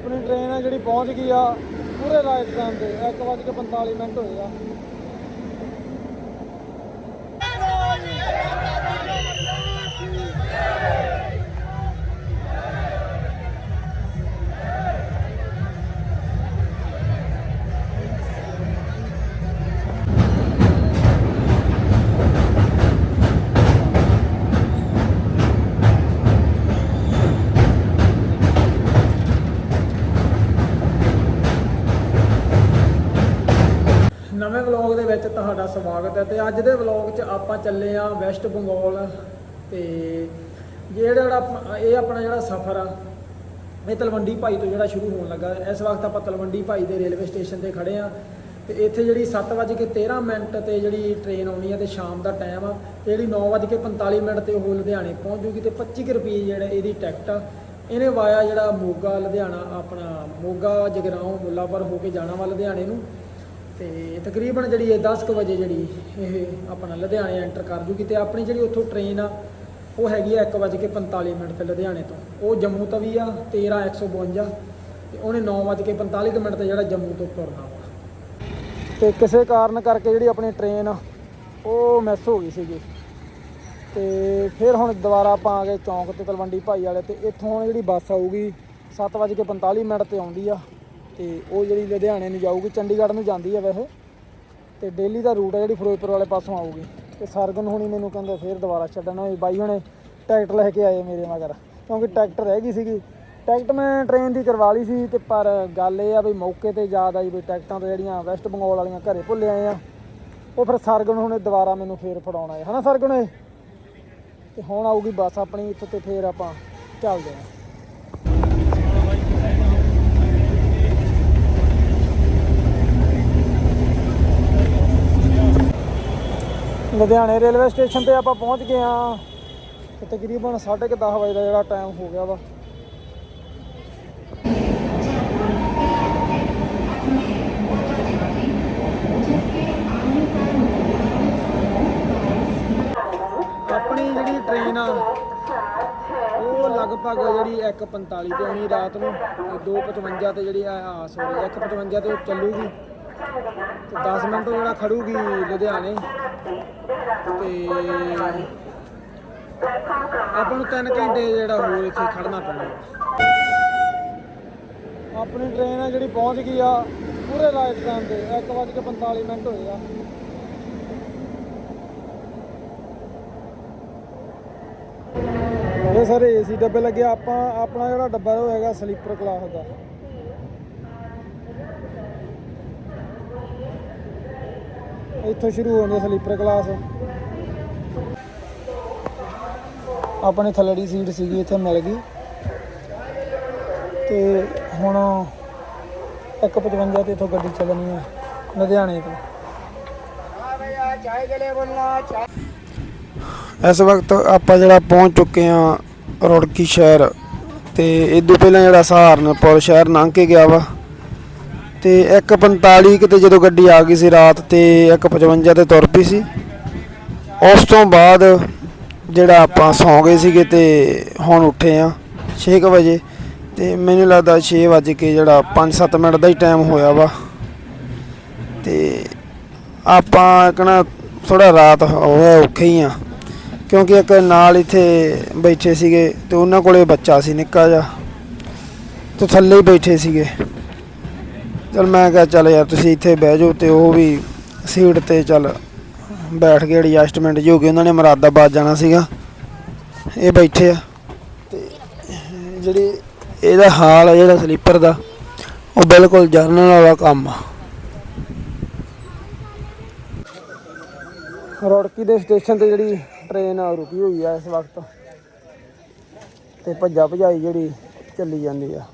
ਆਪਣੀ ਟ੍ਰੇਨ ਆ ਜਿਹੜੀ ਪਹੁੰਚ ਗਈ ਆ ਪੂਰੇ ਰਾਈਟ ਟਾਈਮ ਤੇ 1:45 ਮਿੰਟ ਹੋਏ ਆ। ਨਵੇਂ ਵਲੌਗ ਦੇ ਵਿੱਚ ਤੁਹਾਡਾ ਸਵਾਗਤ ਹੈ ਤੇ ਅੱਜ ਦੇ ਵਲੌਗ 'ਚ ਆਪਾਂ ਚੱਲੇ ਆ ਵੈਸਟ ਬੰਗਾਲ ਤੇ ਜਿਹੜਾ ਆਪਣਾ- ਇਹ ਆਪਣਾ ਜਿਹੜਾ ਸਫ਼ਰ ਆ, ਇਹ ਤਲਵੰਡੀ ਭਾਈ ਤੋਂ ਜਿਹੜਾ ਸ਼ੁਰੂ ਹੋਣ ਲੱਗਾ। ਇਸ ਵਕਤ ਆਪਾਂ ਤਲਵੰਡੀ ਭਾਈ ਦੇ ਰੇਲਵੇ ਸਟੇਸ਼ਨ ਤੇ ਖੜੇ ਆ ਤੇ ਇੱਥੇ ਜਿਹੜੀ 7:13 ਮਿੰਟ ਤੇ ਜਿਹੜੀ ਟ੍ਰੇਨ ਆਉਣੀ ਆ ਤੇ ਸ਼ਾਮ ਦਾ ਟਾਈਮ ਆ ਤੇ ਜਿਹੜੀ 9:45 ਮਿੰਟ ਤੇ ਉਹ ਲੁਧਿਆਣੇ ਪਹੁੰਚ ਜੂਗੀ ਤੇ 25 ਕੁ ਰੁਪਏ ਜਿਹੜਾ ਇਹਦੀ ਟਿਕਟ ਆ, ਇਹਨੇ ਵਾਇਆ ਜਿਹੜਾ ਮੋਗਾ, ਲੁਧਿਆਣਾ ਆਪਣਾ ਮੋਗਾ, ਜਗਰਾਉਂ, ਮੁੱਲਾਪੁਰ ਹੋ ਕੇ ਜਾਣਾ ਵਾ ਲੁਧਿਆਣੇ ਨੂੰ। ਤੇ ਤਕਰੀਬਨ ਜਿਹੜੀ ਇਹ 10 ਕੁ ਵਜੇ ਜਿਹੜੀ ਇਹ ਆਪਣਾ ਲੁਧਿਆਣੇ ਐਂਟਰ ਕਰ ਜੂਗੀ ਤੇ ਆਪਣੀ ਜਿਹੜੀ ਉੱਥੋਂ ਟ੍ਰੇਨ ਆ, ਉਹ ਹੈਗੀ ਆ 1:45 ਮਿੰਟ ਤੇ ਲੁਧਿਆਣੇ ਤੋਂ। ਉਹ ਜੰਮੂ ਤਵੀ ਆ 13152 ਤੇ ਉਹਨੇ 9:45 ਮਿੰਟ ਤੇ ਜਿਹੜਾ ਜੰਮੂ ਤੋਂ ਤੁਰਨਾ ਵਾ। ਤੇ ਕਿਸੇ ਕਾਰਨ ਕਰਕੇ ਜਿਹੜੀ ਆਪਣੀ ਟ੍ਰੇਨ ਆ, ਉਹ ਮਿਸ ਹੋ ਗਈ ਸੀਗੀ। ਤੇ ਫਿਰ ਹੁਣ ਦੁਬਾਰਾ ਆਪਾਂ ਆ ਗਏ ਚੌਂਕ ਤੇ ਤਲਵੰਡੀ ਭਾਈ ਵਾਲੇ ਤੇ ਇੱਥੋਂ ਹੁਣ ਜਿਹੜੀ ਬੱਸ ਆਊਗੀ 7:45 ਮਿੰਟ ਤੇ ਆਉਂਦੀ ਆ। ਤੇ ਉਹ ਜਿਹੜੀ ਲੁਧਿਆਣੇ ਨੂੰ ਜਾਊਗੀ, ਚੰਡੀਗੜ੍ਹ ਨੂੰ ਜਾਂਦੀ ਆ ਵੈਸੇ। ਤੇ ਡੇਲੀ ਦਾ ਰੂਟ ਹੈ ਜਿਹੜੀ ਫਿਰੋਜ਼ਪੁਰ ਵਾਲੇ ਪਾਸੋਂ ਆਊਗੀ। ਤੇ ਸਰਗਨ ਹੁਣੀ ਮੈਨੂੰ ਕਹਿੰਦੇ ਫਿਰ ਦੁਬਾਰਾ ਛੱਡਣਾ। ਵੀ ਬਾਈ ਹੁਣੇ ਟਰੈਕਟਰ ਲੈ ਕੇ ਆਏ ਮੇਰੇ ਮਗਰ, ਕਿਉਂਕਿ ਟਰੈਕਟਰ ਰਹਿ ਗਈ ਸੀਗੀ। ਟਿਕਟ ਮੈਂ ਟ੍ਰੇਨ ਦੀ ਕਰਵਾ ਲਈ ਸੀ, ਤੇ ਪਰ ਗੱਲ ਇਹ ਆ ਵੀ ਮੌਕੇ ਤੇ ਯਾਦ ਆਈ ਵੀ ਟਿਕਟਾਂ ਤਾਂ ਜਿਹੜੀਆਂ ਵੈਸਟ ਬੰਗਾਲ ਵਾਲੀਆਂ ਘਰੇ ਭੁੱਲੇ ਆਏ ਆ। ਉਹ ਫਿਰ ਸਰਗਨ ਹੁਣੇ ਦੁਬਾਰਾ ਮੈਨੂੰ ਫੇਰ ਫੜਾਉਣਾ ਹੈ ਹਨਾ ਸਰਗਨ ਇਹ ਤੇ ਹੁਣ ਆਊਗੀ ਬੱਸ ਆਪਣੀ ਇੱਥੇ ਤੇ ਫੇਰ ਆਪਾਂ ਚੱਲਦੇ ਹਾਂ ਲੁਧਿਆਣੇ ਰੇਲਵੇ ਸਟੇਸ਼ਨ ਤੇ ਆਪਾਂ ਪਹੁੰਚ ਗਏ ਆ ਤੇ ਤਕਰੀਬਨ 10:30 ਵਜੇ ਦਾ ਜਿਹੜਾ ਟਾਈਮ ਹੋ ਗਿਆ ਵਾ। ਆਪਣੀ ਜਿਹੜੀ ਟ੍ਰੇਨ ਆ, ਉਹ ਲਗਭਗ ਜਿਹੜੀ 1:45 ਤੇ ਆਉਣੀ ਰਾਤ ਨੂੰ, ਤੇ 2:55 ਤੇ ਜਿਹੜੀ ਆ ਸੌਰੀ 1:55 ਤੇ ਚੱਲੂਗੀ। 10 ਮਿੰਟ ਜਿਹੜਾ ਖੜੂਗੀ ਲੁਧਿਆਣੇ। ਤੇ ਆਪਾਂ ਨੂੰ 3 ਘੰਟੇ ਜਿਹੜਾ ਹੋਰ ਇੱਥੇ ਖੜਨਾ ਪੈਣਾ। ਆਪਣੀ ਟ੍ਰੇਨ ਆ ਜਿਹੜੀ ਪਹੁੰਚ ਗਈ ਆ, ਪੂਰੇ ਰਾਈਟ ਟਾਈਮ ਤੇ 1:45 ਮਿੰਟ ਹੋਏ ਆ। ਇਹ ਸਾਰੇ ਏਸੀ ਡੱਬੇ ਲੱਗੇ ਆਪਾਂ ਆਪਣਾ ਜਿਹੜਾ ਡੱਬਾ ਉਹ ਹੈਗਾ ਸਲੀਪਰ ਕਲਾਸ ਦਾ। ਇੱਥੋਂ ਸ਼ੁਰੂ ਹੁੰਦੀ ਸਲੀਪਰ ਕਲਾਸ ਆਪਣੇ ਥੱਲੜੀ ਸੀਟ ਸੀਗੀ, ਇੱਥੇ ਮਿਲ ਗਈ। ਤੇ ਹੁਣ 155 ਤੇ ਇੱਥੋਂ ਗੱਡੀ ਚੱਲਣੀ ਆ, ਲੁਧਿਆਣੇ ਤੋਂ। ਇਸ ਵਕਤ ਆਪਾਂ ਜਿਹੜਾ ਪਹੁੰਚ ਚੁੱਕੇ ਆ ਰੋੜਕੀ ਸ਼ਹਿਰ, ਤੇ ਇਦੋਂ ਪਹਿਲਾਂ ਜਿਹੜਾ ਸਹਾਰਨਪੁਰ ਸ਼ਹਿਰ ਲੰਘ ਕੇ ਗਿਆ ਵਾ। ਤੇ 1:45 ਕਿਤੇ ਜਦੋਂ ਗੱਡੀ ਆ ਗਈ ਸੀ ਰਾਤ ਤੇ 1:55 ਤੇ ਤੁਰ ਪਈ ਸੀ। ਉਸ ਤੋਂ ਬਾਅਦ ਜਿਹੜਾ ਆਪਾਂ ਸੌਂ ਗਏ ਸੀਗੇ ਤੇ ਹੁਣ ਉੱਠੇ ਆ 6 ਵਜੇ ਤੇ ਮੈਨੂੰ ਲੱਗਦਾ 6 ਵਜੇ ਕੇ ਜਿਹੜਾ 5-7 ਮਿੰਟ ਦਾ ਹੀ ਟਾਈਮ ਹੋਇਆ ਵਾ। ਤੇ ਆਪਾਂ ਕਹਣਾ ਥੋੜਾ ਰਾਤ ਹੋਇਆ ਔਖੇ ਹੀ ਆ ਕਿਉਂਕਿ ਇੱਕ ਨਾਲ ਇੱਥੇ ਬੈਠੇ ਸੀਗੇ ਤੇ ਉਹਨਾਂ ਕੋਲੇ ਬੱਚਾ ਸੀ ਨਿੱਕਾ ਜਿਹਾ। ਤੇ ਥੱਲੇ ਹੀ ਬੈਠੇ ਸੀਗੇ। ਚਲ ਮੈਂ ਕਿਹਾ ਚੱਲ ਯਾਰ ਤੁਸੀਂ ਇੱਥੇ ਬਹਿ ਜਾਓ ਤੇ ਉਹ ਵੀ ਸੀਟ ਤੇ ਚੱਲ ਬੈਠ ਕੇ ਐਡਜਸਟਮੈਂਟ ਜੋ ਕਿ ਉਹਨਾਂ ਨੇ ਮਰਾਦਾਬਾਦ ਜਾਣਾ ਸੀਗਾ। ਇਹ ਬੈਠੇ ਆ ਤੇ ਜਿਹੜੀ ਇਹਦਾ ਹਾਲ ਆ, ਜਿਹੜਾ ਸਲੀਪਰ ਦਾ, ਉਹ ਬਿਲਕੁਲ ਜਰਨਲ ਵਾਲਾ ਕੰਮ ਆ। ਰੋੜਕੀ ਦੇ ਸਟੇਸ਼ਨ ਤੇ ਜਿਹੜੀ ਟ੍ਰੇਨ ਰੁਕੀ ਹੋਈ ਆ ਇਸ ਵਕਤ। ਤੇ ਭੱਜਾ ਭਜਾਈ ਜਿਹੜੀ ਚੱਲੀ ਜਾਂਦੀ ਆ।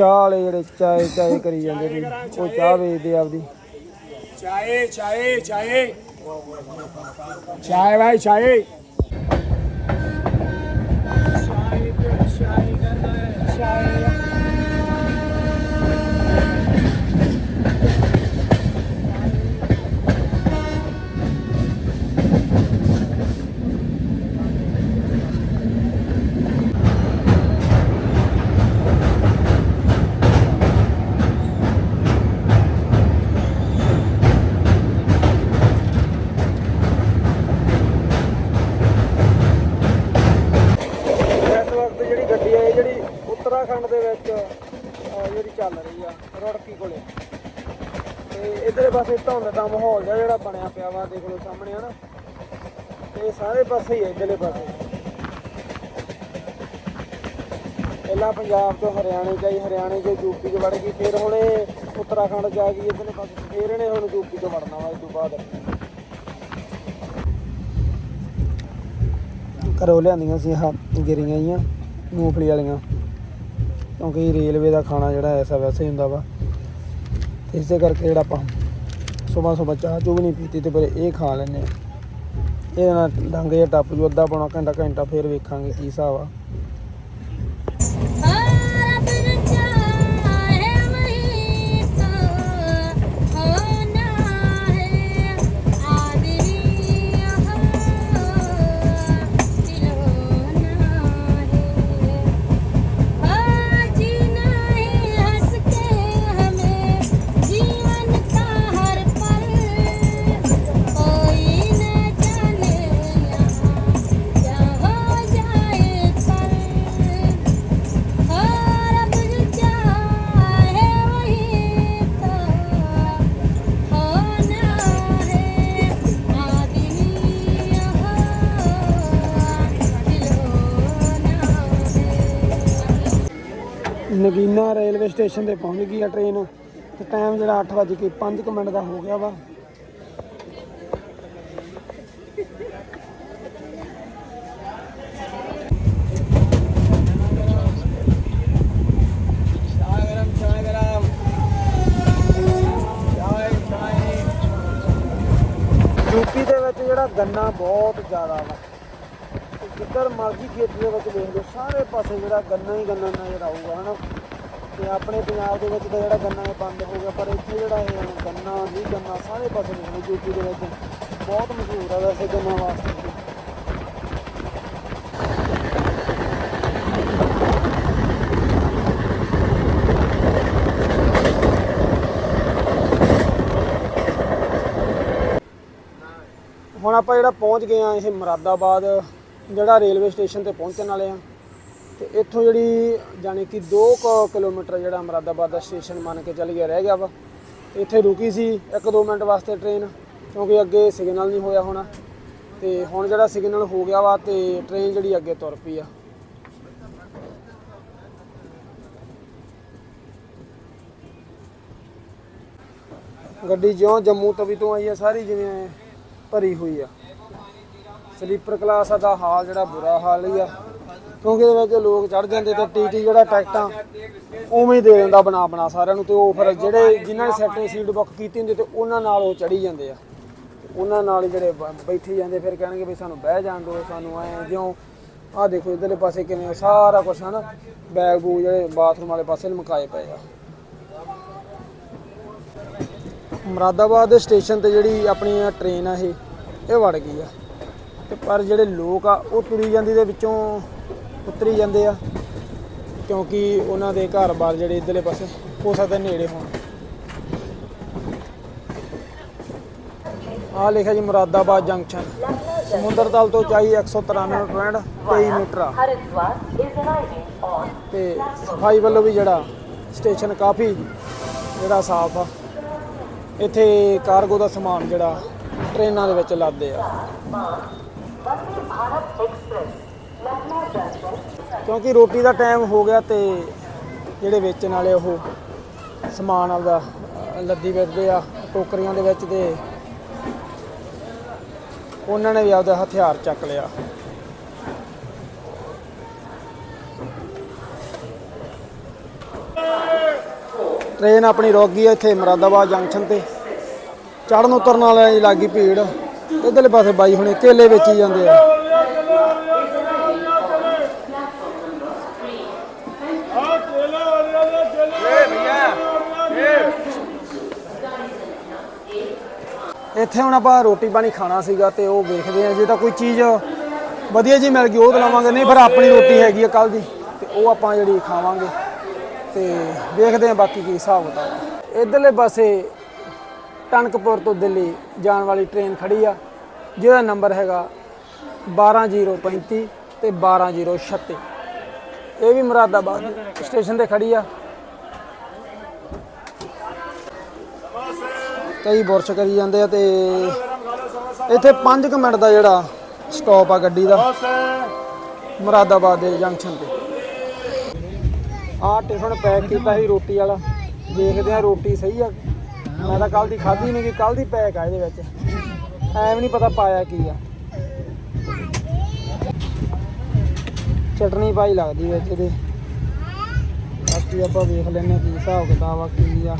ਚਾਹ ਵਾਲੇ ਜਿਹੜੇ ਚਾਏ ਚਾਏ ਕਰੀ ਜਾਂਦੇ ਨੇ ਉਹ ਚਾਹ ਵੇਚਦੇ ਆਪਦੀ। ਚੱਲ ਰਹੀ ਆ, ਰੋੜਕੀ ਕੋਲੇ। ਤੇ ਇਧਰੇ ਪਾਸੇ ਧੁੰਦ ਦਾ ਮਾਹੌਲ ਜਿਹੜਾ ਬਣਿਆ ਪਿਆ ਵਾ, ਦੇਖ ਲਓ ਸਾਹਮਣੇ, ਹਨਾ। ਤੇ ਸਾਰੇ ਪਾਸੇ ਹੀ ਇਧਰਲੇ ਪਾਸੇ। ਪਹਿਲਾਂ ਪੰਜਾਬ ਤੋਂ ਹਰਿਆਣੇ ਜਾਈ, ਹਰਿਆਣੇ ਤੋਂ ਯੂਪੀ 'ਚ ਵੜ ਗਈ, ਫਿਰ ਹੁਣੇ ਉੱਤਰਾਖੰਡ ਜਾ ਗਈ, ਇਧਰਲੇ ਪਾਸੇ, ਫਿਰ ਇਹਨੇ ਹੁਣ ਯੂਪੀ ਤੋਂ ਵੜਨਾ ਵਾ, ਇਸ ਤੋਂ ਬਾਅਦ। ਘਰੋਂ ਲਿਆਂਦੀਆਂ ਸੀ ਆਹ ਗਿਰੀਆਂ ਜੀਆਂ ਮੂੰਫਲੀ ਵਾਲੀਆਂ। ਕਿਉਂਕਿ ਰੇਲਵੇ ਦਾ ਖਾਣਾ ਜਿਹੜਾ ਐਸਾ ਵੈਸੇ ਹੀ ਹੁੰਦਾ ਵਾ। ਤੇ ਇਸੇ ਕਰਕੇ ਜਿਹੜਾ ਆਪਾਂ ਸਵੇਰ ਸਵੇਰ ਚਾਹ ਚੂ ਵੀ ਨਹੀਂ ਪੀਤੀ ਤੇ ਪਰ ਇਹ ਖਾ ਲੈਂਦੇ ਆ ਇਹਦੇ ਨਾਲ ਡੰਗ ਜਿਹਾ ਟੱਪ ਜੂ, ਅੱਧਾ ਪੌਣਾ ਘੰਟਾ ਘੰਟਾ ਫਿਰ ਵੇਖਾਂਗੇ ਕੀ ਹਿਸਾਬ ਆ। ਸਟੇਸ਼ਨ ਤੇ ਪਹੁੰਚ ਗਈ ਆ ਟ੍ਰੇਨ। ਤੇ ਟਾਈਮ ਜਿਹੜਾ 8:05 ਮਿੰਟ ਦਾ ਹੋ ਗਿਆ ਵਾ। ਯੂਪੀ ਦੇ ਵਿੱਚ ਜਿਹੜਾ ਗੰਨਾ ਬਹੁਤ ਜ਼ਿਆਦਾ ਵਾ। ਜਿੱਧਰ ਮਰਜ਼ੀ ਖੇਤ ਦੇ ਵਿੱਚ ਵੇਖ ਲਓ, ਸਾਰੇ ਪਾਸੇ ਜਿਹੜਾ ਗੰਨਾ ਹੀ ਗੰਨਾ ਨਜ਼ਰ ਆਊਗਾ ਹਨਾ। ਤੇ ਆਪਣੇ ਪੰਜਾਬ ਦੇ ਵਿੱਚ ਤਾਂ ਜਿਹੜਾ ਗੰਨਾ ਇਹ ਬੰਦ ਹੋ ਗਿਆ, ਪਰ ਇੱਥੇ ਜਿਹੜਾ ਇਹ ਗੰਨਾ ਨਹੀਂ ਗੰਨਾ ਸਾਰੇ ਪਾਸੇ ਨੇ ਲਓ ਯੂਪੀ ਦੇ ਵਿੱਚ। ਬਹੁਤ ਮਸ਼ਹੂਰ ਆ ਵੈਸੇ ਗੰਨਾ ਵਾਸਤੇ। ਹੁਣ ਆਪਾਂ ਜਿਹੜਾ ਪਹੁੰਚ ਗਏ ਆ, ਇਹ ਮੁਰਾਦਾਬਾਦ, ਜਿਹੜਾ ਰੇਲਵੇ ਸਟੇਸ਼ਨ ਤੇ ਪਹੁੰਚਣ ਵਾਲੇ ਆ। ਤੇ ਇੱਥੋਂ ਜਿਹੜੀ ਜਾਣੀ ਕਿ 2 ਕਿਲੋਮੀਟਰ ਜਿਹੜਾ ਮੁਰਾਦਾਬਾਦ ਦਾ ਸਟੇਸ਼ਨ ਮੰਨ ਕੇ ਚੱਲ ਗਿਆ ਰਹਿ ਗਿਆ ਵਾ। ਇੱਥੇ ਰੁਕੀ ਸੀ 1-2 ਮਿੰਟ ਵਾਸਤੇ ਟ੍ਰੇਨ ਕਿਉਂਕਿ ਅੱਗੇ ਸਿਗਨਲ ਨਹੀਂ ਹੋਇਆ ਹੋਣਾ। ਤੇ ਹੁਣ ਜਿਹੜਾ ਸਿਗਨਲ ਹੋ ਗਿਆ ਵਾ ਤੇ ਟ੍ਰੇਨ ਜਿਹੜੀ ਅੱਗੇ ਤੁਰ ਪਈ ਆ। ਗੱਡੀ ਜਿਉਂ ਜੰਮੂ ਤਵੀ ਤੋਂ ਆਈ ਆ, ਸਾਰੀ ਜਿਵੇਂ ਭਰੀ ਹੋਈ ਆ। ਸਲੀਪਰ ਕਲਾਸ ਦਾ ਹਾਲ ਜਿਹੜਾ ਬੁਰਾ ਹਾਲ ਹੀ ਆ। ਕਿਉਂਕਿ ਇਹਦੇ ਵਿੱਚ ਲੋਕ ਚੜ ਜਾਂਦੇ ਤੇ ਟੀਟੀ ਜਿਹੜਾ ਟਿਕਟਾਂ ਉਵੇਂ ਹੀ ਦੇ ਦਿੰਦਾ ਬਣਾ ਬਣਾ ਸਾਰਿਆਂ ਨੂੰ ਤੇ ਉਹ ਫਿਰ ਜਿਹੜੇ ਜਿਨ੍ਹਾਂ ਨੇ ਸੈਕਟਰੀ ਸੀਟ ਬੁੱਕ ਕੀਤੀ ਹੁੰਦੀ ਤੇ ਉਹਨਾਂ ਨਾਲ ਉਹ ਚੜੀ ਜਾਂਦੇ ਆ। ਉਹਨਾਂ ਨਾਲ ਹੀ ਜਿਹੜੇ ਬ- ਬੈਠੀ ਜਾਂਦੇ ਫਿਰ ਕਹਿਣਗੇ ਵੀ ਸਾਨੂੰ ਬਹਿ ਜਾਣ ਦਿਓ, ਸਾਨੂੰ ਐ ਜਿਉਂ। ਆਹ ਦੇਖੋ ਇਧਰਲੇ ਪਾਸੇ ਕਿਵੇਂ ਸਾਰਾ ਕੁਝ ਹਨ, ਬੈਗ ਬੂਗ ਜਿਹੜੇ ਬਾਥਰੂਮ ਵਾਲੇ ਪਾਸੇ ਲਮਕਾਏ ਪਏ ਆ। ਮੁਰਾਦਾਬਾਦ ਦੇ ਸਟੇਸ਼ਨ ਤੇ ਜਿਹੜੀ ਆਪਣੀ ਇਹ ਟ੍ਰੇਨ ਆ ਇਹ ਇਹ ਵੜ ਗਈ ਆ। ਤੇ ਪਰ ਜਿਹੜੇ ਲੋਕ ਆ, ਉਹ ਤੁਰੀ ਜਾਂਦੀ ਦੇ ਵਿੱਚੋਂ ਉਤਰੀ ਜਾਂਦੇ ਆ, ਕਿਉਂਕਿ ਉਹਨਾਂ ਦੇ ਘਰ-ਬਾਰ ਜਿਹੜੇ ਇਧਰਲੇ ਪਾਸੇ, ਹੋ ਸਕਦਾ ਨੇੜੇ ਹੋਣ। ਆ ਲਿਖਿਆ ਜੀ ਮੁਰਾਦਾਬਾਦ ਜੰਕਸ਼ਨ। ਸਮੁੰਦਰ ਤਲ ਤੋਂ ਚਾਹੀ 193.23 ਮੀਟਰ ਆ Haridwar is arriving on ਤੇ ਸਫ਼ਾਈ ਵੱਲੋਂ ਵੀ ਜਿਹੜਾ ਸਟੇਸ਼ਨ ਕਾਫੀ ਜਿਹੜਾ ਸਾਫ਼ ਆ। ਇੱਥੇ ਕਾਰਗੋ ਦਾ ਸਮਾਨ ਜਿਹੜਾ ਟ੍ਰੇਨਾਂ ਦੇ ਵਿੱਚ ਲਾਦੇ ਆ। Vande Bharat ਕਿਉਂਕਿ ਰੋਟੀ ਦਾ ਟਾਈਮ ਹੋ ਗਿਆ ਤੇ ਜਿਹੜੇ ਵੇਚਣ ਵਾਲੇ ਉਹ ਸਮਾਨ ਆਪਦਾ ਲੱਦੀ ਵੇਚਦੇ ਆ, ਟੋਕਰੀਆਂ ਦੇ ਵਿੱਚ ਤੇ ਉਹਨਾਂ ਨੇ ਵੀ ਆਪਦਾ ਹਥਿਆਰ ਚੱਕ ਲਿਆ। ਟ੍ਰੇਨ ਆਪਣੀ ਰੁਕ ਗਈ ਆ ਇੱਥੇ ਮੁਰਾਦਾਬਾਦ ਜੰਕਸ਼ਨ ਤੇ। ਚੜਨ ਉਤਰਨ ਵਾਲਿਆਂ ਦੀ ਲੱਗੀ ਭੀੜ। ਇਧਰਲੇ ਪਾਸੇ ਬਾਈ ਹੁਣੇ ਕੇਲੇ ਵੇਚੀ ਜਾਂਦੇ ਆ। ਇੱਥੇ ਹੁਣ ਆਪਾਂ ਰੋਟੀ ਪਾਣੀ ਖਾਣਾ ਸੀਗਾ ਤੇ ਉਹ ਵੇਖਦੇ ਆ ਜੇ ਤਾਂ ਕੋਈ ਚੀਜ਼ ਵਧੀਆ ਜੀ ਮਿਲ ਗਈ, ਉਹ ਤਾਂ ਲਵਾਂਗੇ ਨਹੀਂ, ਫਿਰ ਆਪਣੀ ਰੋਟੀ ਹੈਗੀ ਆ ਕੱਲ ਦੀ, ਤੇ ਉਹ ਆਪਾਂ ਜਿਹੜੀ ਖਾਵਾਂਗੇ। ਤੇ ਵੇਖਦੇ ਆ ਬਾਕੀ ਕੀ ਹਿਸਾਬ ਕਿਤਾਬ। ਇਧਰਲੇ ਪਾਸੇ ਟਨਕਪੁਰ ਤੋਂ ਦਿੱਲੀ ਜਾਣ ਵਾਲੀ ਟ੍ਰੇਨ ਖੜੀ ਆ, ਜਿਹਦਾ ਨੰਬਰ ਹੈਗਾ 12035 ਤੇ 12036 ਇਹ ਵੀ ਮੁਰਾਦਾਬਾਦ ਸਟੇਸ਼ਨ ਤੇ ਖੜੀ ਆ। ਕਈ ਬੁਰਸ਼ ਕਰੀ ਜਾਂਦੇ ਆ ਤੇ ਇੱਥੇ 5 ਮਿੰਟ ਦਾ ਜਿਹੜਾ ਸਟਾਪ ਆ ਗੱਡੀ ਦਾ। ਮੁਰਾਦਾਬਾਦ ਦੇ ਜੰਕਸ਼ਨ ਤੇ। ਆਹ ਟਿਫਨ ਪੈਕ ਕੀਤਾ ਸੀ ਰੋਟੀ ਵਾਲਾ। ਦੇਖਦੇ ਆ ਰੋਟੀ ਸਹੀ ਆ। ਮੈਂ ਤਾਂ ਕੱਲ ਦੀ ਖਾਧੀ ਨਹੀਂ ਕਿ ਕੱਲ ਦੀ ਪੈਕ ਆ ਇਹਦੇ ਵਿੱਚ। ਐਵੇਂ ਨਹੀਂ ਪਤਾ ਪਾਇਆ ਕੀ ਆ। ਚਟਨੀ ਪਾਈ ਲੱਗਦੀ ਵਿੱਚ ਇਹਦੇ ਬਾਕੀ ਆਪਾਂ ਵੇਖ ਲੈਨੇ ਕੀ ਹਿਸਾਬ ਕਿਤਾਬ ਆ ਕੀ ਆ।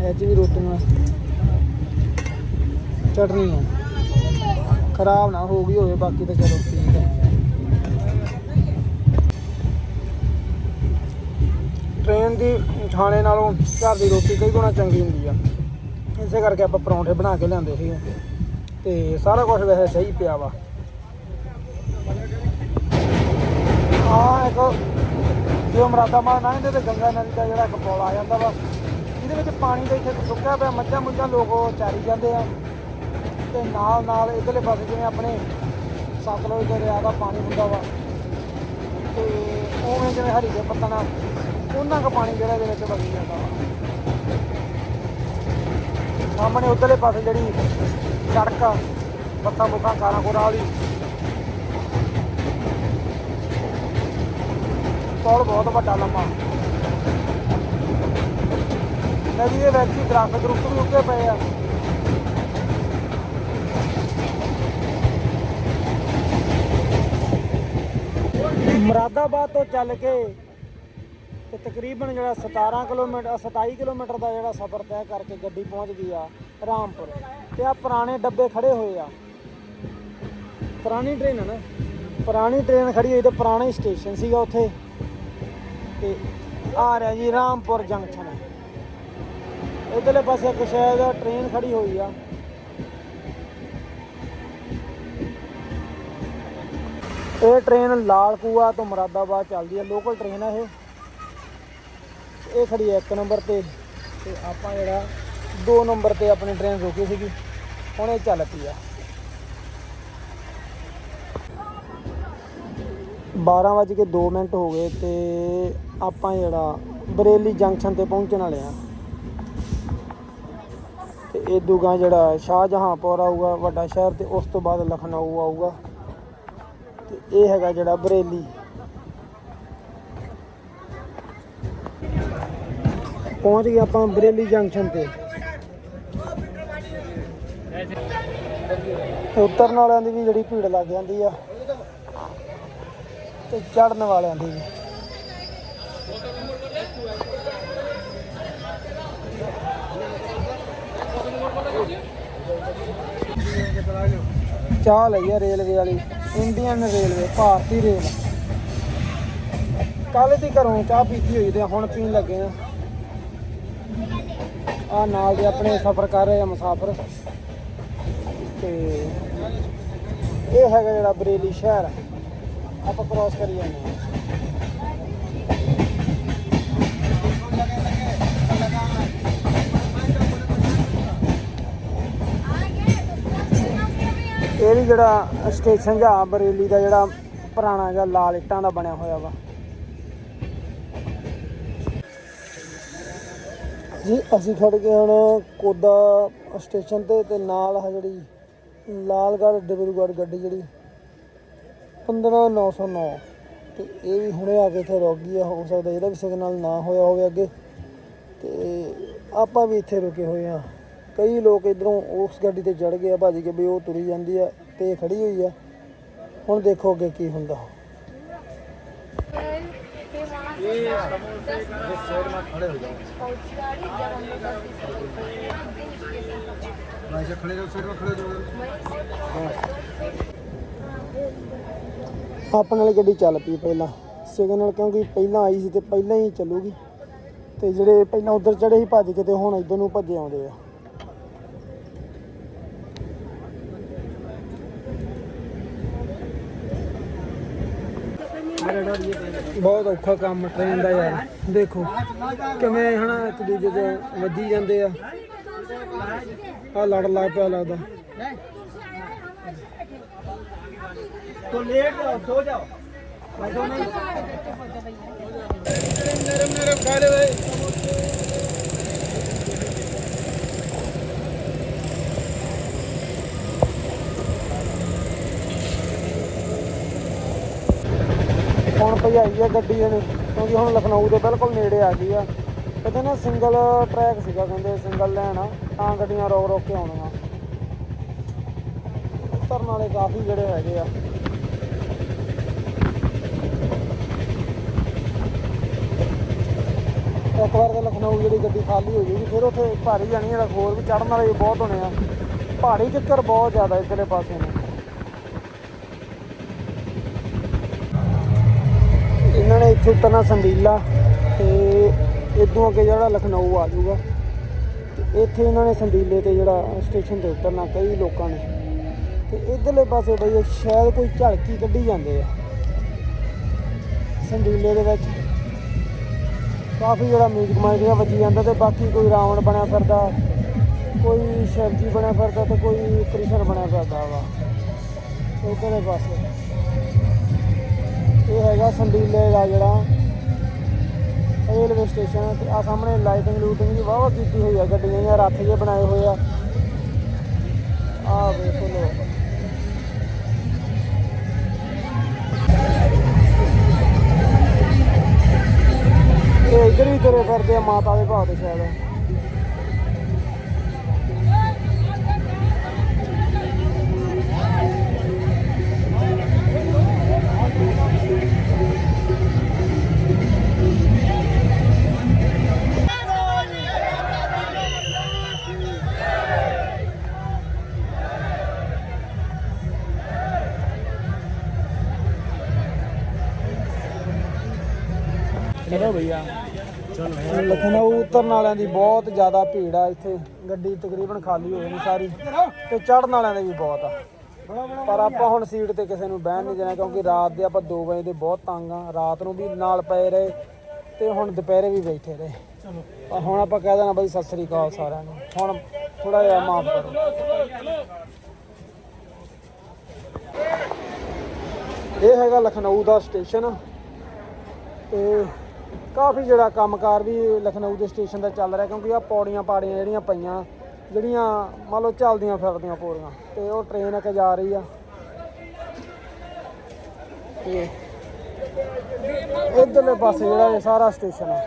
ਇਹ 'ਚ ਵੀ ਰੋਟੀਆਂ ਚਟਨੀ ਆ ਖਰਾਬ ਨਾ ਹੋ ਗਈ ਹੋਵੇ, ਬਾਕੀ ਤਾਂ ਚਲੋ ਠੀਕ ਹੈ। ਟ੍ਰੇਨ ਦੀ ਖਾਣੇ ਨਾਲੋਂ ਘਰ ਦੀ ਰੋਟੀ ਕਈ ਗੁਣਾ ਚੰਗੀ ਹੁੰਦੀ ਆ। ਇਸੇ ਕਰਕੇ ਆਪਾਂ ਪਰੌਂਠੇ ਬਣਾ ਕੇ ਲਿਆਂਦੇ ਸੀ ਤੇ ਸਾਰਾ ਕੁਝ ਵੈਸੇ ਸਹੀ ਪਿਆ ਵਾ। ਆ ਇੱਕ ਜੋ ਮਰਾਦਾਬਾਦ ਨਾ ਇਹਦੇ ਤੇ ਗੰਗਾ ਨਦੀ ਦਾ ਜਿਹੜਾ ਇੱਕ ਪੁਲ ਆ ਜਾਂਦਾ ਵਾ। ਇਹਦੇ ਵਿੱਚ ਪਾਣੀ ਦਾ ਇੱਥੇ ਸੁੱਕਿਆ ਪਿਆ, ਮੱਝਾਂ ਮੁੱਝਾਂ ਲੋਕ ਚਾਰੀ ਜਾਂਦੇ ਆ। ਤੇ ਨਾਲ ਨਾਲ ਇਧਰਲੇ ਪਾਸੇ ਜਿਵੇਂ ਆਪਣੇ ਸਤਲੁਜ ਦਰਿਆ ਦਾ ਪਾਣੀ ਹੁੰਦਾ ਵਾ। ਤੇ ਉਵੇਂ ਜਿਵੇਂ ਹਰੀ ਦੇ ਪੱਤਨ ਆ, ਉਹਨਾਂ ਕੁ ਪਾਣੀ ਜਿਹੜਾ ਇਹਦੇ ਵਿੱਚ ਵਗੀ ਜਾਂਦਾ ਵਾ। ਸਾਹਮਣੇ ਉਧਰਲੇ ਪਾਸੇ ਜਿਹੜੀ ਸੜਕ ਆ ਬੱਸਾਂ ਬੁੱਸਾਂ ਕਾਰਾਂ ਕੋਰਾਂ ਵਾਲੀ। ਪੁਲ ਬਹੁਤ ਵੱਡਾ ਲੰਮਾ। ਨਦੀ ਦੇ ਵਿੱਚ ਹੀ ਦਰਖਤ ਦਰੁਖਤ ਵੀ ਉੱਗੇ ਪਏ ਆ। ਮੁਰਾਦਾਬਾਦ ਤੋਂ ਚੱਲ ਕੇ ਤੇ ਤਕਰੀਬਨ ਜਿਹੜਾ 17 ਕਿਲੋਮੀਟਰ 27 ਕਿਲੋਮੀਟਰ ਦਾ ਜਿਹੜਾ ਸਫ਼ਰ ਤੈਅ ਕਰਕੇ ਗੱਡੀ ਪਹੁੰਚ ਗਈ ਆ ਰਾਮਪੁਰ ਤੇ ਆ ਪੁਰਾਣੇ ਡੱਬੇ ਖੜੇ ਹੋਏ ਆ। ਪੁਰਾਣੀ ਟ੍ਰੇਨ ਹੈ ਨਾ। ਪੁਰਾਣੀ ਟ੍ਰੇਨ ਖੜੀ ਹੋਈ ਤੇ ਪੁਰਾਣਾ ਹੀ ਸਟੇਸ਼ਨ ਸੀਗਾ ਉੱਥੇ। ਤੇ ਆ ਰਿਹਾ ਜੀ ਰਾਮਪੁਰ ਜੰਕਸ਼ਨ ਇਧਰਲੇ ਪਾਸੇ ਇੱਕ ਸ਼ਾਇਦ ਟ੍ਰੇਨ ਖੜੀ ਹੋਈ ਆ। ਇਹ ਟ੍ਰੇਨ ਲਾਲ ਕੂਆ ਤੋਂ ਮੁਰਾਦਾਬਾਦ ਚੱਲਦੀ ਹੈ ਲੋਕਲ ਟ੍ਰੇਨ ਹੈ ਇਹ। ਇਹ ਖੜੀ ਹੈ ਇੱਕ ਨੰਬਰ ਤੇ ਤੇ ਆਪਾਂ ਜਿਹੜਾ 2 ਨੰਬਰ ਤੇ ਆਪਣੀ ਟ੍ਰੇਨ ਰੁਕੀ ਸੀਗੀ, ਹੁਣ ਇਹ ਚੱਲ ਪਈ ਆ। 12 ਵੱਜ ਕੇ 2 ਮਿੰਟ ਹੋ ਗਏ ਤੇ ਆਪਾਂ ਜਿਹੜਾ ਬਰੇਲੀ ਜੰਕਸ਼ਨ ਤੇ ਪਹੁੰਚਣ ਵਾਲੇ ਆ। ਇਹ ਦੂਗਾ ਜਿਹੜਾ ਸ਼ਾਹਜਹਾਂਪੁਰ ਆਊਗਾ, ਵੱਡਾ ਸ਼ਹਿਰ ਤੇ ਉਸ ਤੋਂ ਬਾਅਦ ਲਖਨਊ ਆਊਗਾ। ਤੇ ਇਹ ਹੈਗਾ ਜਿਹੜਾ ਬਰੇਲੀ। ਪਹੁੰਚ ਗਏ ਆਪਾਂ ਬਰੇਲੀ ਜੰਕਸ਼ਨ ਤੇ। ਉਤਰਨ ਵਾਲਿਆਂ ਦੀ ਵੀ ਜਿਹੜੀ ਭੀੜ ਲੱਗ ਜਾਂਦੀ ਆ। ਤੇ ਚੜਨ ਵਾਲਿਆਂ ਦੀ ਵੀ। ਚਾਹ ਲਈ ਆ ਰੇਲਵੇ ਵਾਲੀ, ਇੰਡੀਅਨ ਰੇਲਵੇ, ਭਾਰਤੀ ਰੇਲ। ਕੱਲ ਦੀ ਘਰੋਂ ਚਾਹ ਪੀਤੀ ਹੋਈ ਤੇ ਹੁਣ ਪੀਣ ਲੱਗੇ ਆ। ਆ ਨਾਲ ਦੇ ਆਪਣੇ ਸਫ਼ਰ ਕਰ ਰਹੇ ਆ ਮੁਸਾਫਰ। ਤੇ ਇਹ ਹੈਗਾ ਜਿਹੜਾ ਬਰੇਲੀ ਸ਼ਹਿਰ ਆਪਾਂ ਕ੍ਰੋਸ ਕਰੀ ਜਾਂਦੇ ਹਾਂ ਵੀ ਜਿਹੜਾ ਸਟੇਸ਼ਨ ਜਾਂ ਬਰੇਲੀ ਦਾ ਜਿਹੜਾ ਪੁਰਾਣਾ ਜਿਹਾ ਲਾਲ ਇੱਟਾਂ ਦਾ ਬਣਿਆ ਹੋਇਆ ਵਾ। ਜੀ, ਅਸੀਂ ਖੜ ਗਏ ਹੁਣ ਕੋਦਾ ਸਟੇਸ਼ਨ ਤੇ ਤੇ ਨਾਲ ਆ ਜਿਹੜੀ ਲਾਲਗੜ੍ਹ, ਡਿਬਰੂਗੜ੍ਹ ਗੱਡੀ ਜਿਹੜੀ 15909 ਤੇ ਇਹ ਵੀ ਹੁਣੇ ਆ ਕੇ ਇੱਥੇ ਰੁਕ ਗਈ ਆ, ਹੋ ਸਕਦਾ ਇਹਦਾ ਵੀ ਸਿਗਨਲ ਨਾ ਹੋਇਆ ਹੋਵੇ ਅੱਗੇ। ਤੇ ਆਪਾਂ ਵੀ ਇੱਥੇ ਰੁਕੇ ਹੋਏ ਆ। ਕਈ ਲੋਕ ਇਧਰੋਂ ਉਸ ਗੱਡੀ ਤੇ ਚੜ ਗਏ ਆ, ਭਾਜੀ ਕਿ ਵੀ ਉਹ ਤੁਰੀ ਜਾਂਦੀ ਆ। ਤੇ ਖੜੀ ਹੋਈ ਆ ਹੁਣ ਦੇਖੋ ਅੱਗੇ ਕੀ ਹੁੰਦਾ। ਆਪਣੇ ਵਾਲੀ ਗੱਡੀ ਚੱਲ ਪਈ ਪਹਿਲਾਂ। ਸਿਗਨਲ ਕਿਉਂਕਿ ਪਹਿਲਾਂ ਆਈ ਸੀ ਤੇ ਪਹਿਲਾਂ ਹੀ ਚੱਲੂਗੀ। ਤੇ ਜਿਹੜੇ ਪਹਿਲਾਂ ਉਧਰ ਚੜੇ ਸੀ, ਭੱਜ ਕੇ ਤੇ ਹੁਣ ਇਧਰ ਨੂੰ ਭੱਜੇ ਆਉਂਦੇ ਆ। ਬਹੁਤ ਔਖਾ ਕੰਮ ਟ੍ਰੇਨ ਦਾ ਯਾਰ। ਦੇਖੋ, ਕਿਵੇਂ ਹਨਾ, ਇੱਕ ਦੂਜੇ ਦੇ ਵੱਜੀ ਜਾਂਦੇ ਆ। ਆ ਲੜ ਲਾ ਪਿਆ ਲੱਗਦਾ। ਤੋ ਲੇਟ ਸੋ ਜਾਓ ਨਰਮ ਨਰਮ ਖਾ ਲੈ ਭਜਾਈ ਹੈ ਗੱਡੀ ਇਹਨੇ ਕਿਉਂਕਿ ਹੁਣ ਲਖਨਊ ਦੇ ਬਿਲਕੁਲ ਨੇੜੇ ਆ ਗਈ ਆ। ਕਹਿੰਦੇ ਨਾ ਸਿੰਗਲ ਟਰੈਕ ਸੀਗਾ ਕਹਿੰਦੇ ਸਿੰਗਲ ਲੈਣ ਆ, ਤਾਂ ਗੱਡੀਆਂ ਰੋਕ ਰੋਕ ਕੇ ਆਉਣੀਆਂ। ਉਤਰਨ ਵਾਲੇ ਕਾਫੀ ਜਿਹੜੇ ਹੈਗੇ ਆ। ਇੱਕ ਵਾਰ ਤਾਂ ਲਖਨਊ ਜਿਹੜੀ ਗੱਡੀ ਖਾਲੀ ਹੋ ਜਾਊਗੀ ਫਿਰ ਉੱਥੇ ਭਾਰੀ ਜਾਣੀ ਹੈ ਹੋਰ ਵੀ ਚੜਨ ਵਾਲੇ ਬਹੁਤ ਹੋਣੇ ਆ। ਪਹਾੜੀ ਚੱਕਰ ਬਹੁਤ ਜ਼ਿਆਦਾ ਇੱਧਰਲੇ ਪਾਸੇ ਨੇ ਇਹਨਾਂ ਨੇ ਇੱਥੇ ਉਤਰਨਾ ਸੰਦੀਲਾ ਤੇ ਇਦੋਂ ਅੱਗੇ ਜਿਹੜਾ ਲਖਨਊ ਆ ਜਾਊਗਾ। ਤੇ ਇੱਥੇ ਇਹਨਾਂ ਨੇ ਸੰਦੀਲੇ ਤੇ ਜਿਹੜਾ ਸਟੇਸ਼ਨ ਤੇ ਉਤਰਨਾ ਕਈ ਲੋਕਾਂ ਨੇ। ਤੇ ਇਧਰਲੇ ਪਾਸੇ ਬਈ ਸ਼ਾਇਦ ਕੋਈ ਝਲਕੀ ਕੱਢੀ ਜਾਂਦੇ ਆ। ਸੰਦੀਲੇ ਦੇ ਵਿੱਚ ਕਾਫੀ ਜਿਹੜਾ ਮਿਊਜ਼ਿਕ ਮਾਈਕ ਵੱਜੀ ਜਾਂਦਾ ਤੇ ਬਾਕੀ ਕੋਈ ਰਾਵਣ ਬਣਿਆ ਫਿਰਦਾ, ਕੋਈ ਸ਼ਿਵਜੀ ਬਣਿਆ ਫਿਰਦਾ ਤੇ ਕੋਈ ਕ੍ਰਿਸ਼ਨ ਬਣਿਆ ਫਿਰਦਾ ਵਾ। ਇਧਰਲੇ ਪਾਸੇ। ਇਹ ਹੈਗਾ ਸੰਦੀਲੇ ਦਾ ਜਿਹੜਾ। ਰੇਲਵੇ ਸਟੇਸ਼ਨ ਤੇ ਆ ਸਾਹਮਣੇ ਲਾਈਟਿੰਗ ਲੂਟਿੰਗ ਵੀ ਬਹੁਤ ਕੀਤੀ ਹੋਈ ਆ, ਗੱਡੀਆਂ ਜਾਂ ਰੱਥ ਜੇ ਬਣਾਏ ਹੋਏ ਆ। ਆ ਵੇਖੋ ਲੋ ਇਹ ਇੱਧਰ ਵੀ ਤੁਰੇ ਫਿਰਦੇ ਆ ਮਾਤਾ ਦੇ ਭਾਅ ਦੇ ਸ਼ਾਇਦ। ਉਤਰਨ ਵਾਲਿਆਂ ਦੀ ਬਹੁਤ ਜ਼ਿਆਦਾ ਭੀੜ ਆ ਇੱਥੇ। ਗੱਡੀ ਤਕਰੀਬਨ ਖਾਲੀ ਹੋ ਜਾਣੀ ਸਾਰੀ ਤੇ ਚੜਨ ਵਾਲਿਆਂ ਦੇ ਵੀ ਬਹੁਤ ਆ। ਪਰ ਆਪਾਂ ਹੁਣ ਸੀਟ ਤੇ ਕਿਸੇ ਨੂੰ ਬਹਿਣ ਨਹੀਂ ਦੇਣਾ ਕਿਉਂਕਿ ਰਾਤ ਦੇ ਆਪਾਂ 2 ਵਜੇ ਦੇ ਬਹੁਤ ਤੰਗ ਆ। ਰਾਤ ਨੂੰ ਵੀ ਨਾਲ ਪਏ ਰਹੇ ਤੇ ਹੁਣ ਦੁਪਹਿਰੇ ਵੀ ਬੈਠੇ ਰਹੇ। ਚਲੋ ਹੁਣ ਆਪਾਂ ਕਹਿ ਦੇਣਾ ਬਾਈ ਸਤਿ ਸ੍ਰੀ ਅਕਾਲ ਸਾਰਿਆਂ ਨੂੰ। ਹੁਣ ਥੋੜਾ ਜਿਹਾ ਮਾਫ ਕਰੋ। ਇਹ ਹੈਗਾ ਲਖਨਊ ਦਾ ਸਟੇਸ਼ਨ ਤੇ ਕਾਫੀ ਜਿਹੜਾ ਕੰਮਕਾਰ ਵੀ ਲਖਨਊ ਦੇ ਸਟੇਸ਼ਨ ਦਾ ਚੱਲ ਰਿਹਾ ਕਿਉਂਕਿ ਆ ਪੌੜੀਆਂ ਪਾੜੀਆਂ ਜਿਹੜੀਆਂ ਪਈਆਂ, ਜਿਹੜੀਆਂ ਮੰਨ ਲਓ ਚੱਲਦੀਆਂ ਫਿਰਦੀਆਂ ਪੌੜੀਆਂ ਤੇ ਉਹ ਟ੍ਰੇਨ ਇੱਕ ਜਾ ਰਹੀ ਆ। ਤੇ ਇਧਰਲੇ ਪਾਸੇ ਜਿਹੜਾ ਇਹ ਸਾਰਾ ਸਟੇਸ਼ਨ ਆ।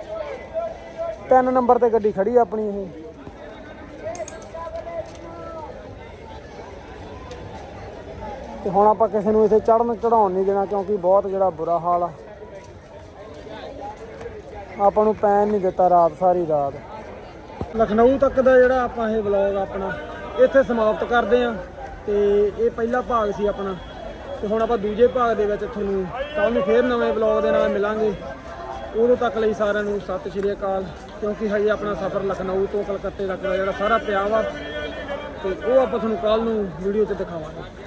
ਤਿੰਨ ਨੰਬਰ ਤੇ ਗੱਡੀ ਖੜੀ ਆ ਆਪਣੀ ਇਹ। ਤੇ ਹੁਣ ਆਪਾਂ ਕਿਸੇ ਨੂੰ ਇੱਥੇ ਚੜਨ ਚੜਾਉਣ ਨਹੀਂ ਦੇਣਾ ਕਿਉਂਕਿ ਬਹੁਤ ਜਿਹੜਾ ਬੁਰਾ ਹਾਲ ਆ। ਆਪਾਂ ਨੂੰ ਪੈਣ ਨਹੀਂ ਦਿੱਤਾ ਰਾਤ, ਸਾਰੀ ਰਾਤ। ਲਖਨਊ ਤੱਕ ਦਾ ਜਿਹੜਾ ਆਪਾਂ ਇਹ ਵਲੌਗ ਆਪਣਾ, ਇੱਥੇ ਸਮਾਪਤ ਕਰਦੇ ਆਂ ਤੇ ਇਹ ਪਹਿਲਾ ਭਾਗ ਸੀ ਆਪਣਾ। ਤੇ ਹੁਣ ਆਪਾਂ ਦੂਜੇ ਭਾਗ ਦੇ ਵਿੱਚ ਤੁਹਾਨੂੰ ਕੱਲ ਨੂੰ ਫੇਰ ਨਵੇਂ ਵਲੌਗ ਦੇ ਨਾਲ ਮਿਲਾਂਗੇ। ਉਦੋਂ ਤੱਕ ਲਈ ਸਾਰਿਆਂ ਨੂੰ ਸਤਿ ਸ਼੍ਰੀ ਅਕਾਲ, ਕਿਉਂਕਿ ਹਜੇ ਆਪਣਾ ਸਫ਼ਰ ਲਖਨਊ ਤੋਂ ਕਲਕੱਤੇ ਤੱਕ ਦਾ ਜਿਹੜਾ ਸਾਰਾ ਪਿਆ ਵਾ। ਤੇ ਉਹ ਆਪਾਂ ਤੁਹਾਨੂੰ ਕੱਲ ਨੂੰ ਵੀਡੀਓ 'ਚ ਦਿਖਾਵਾਂਗੇ।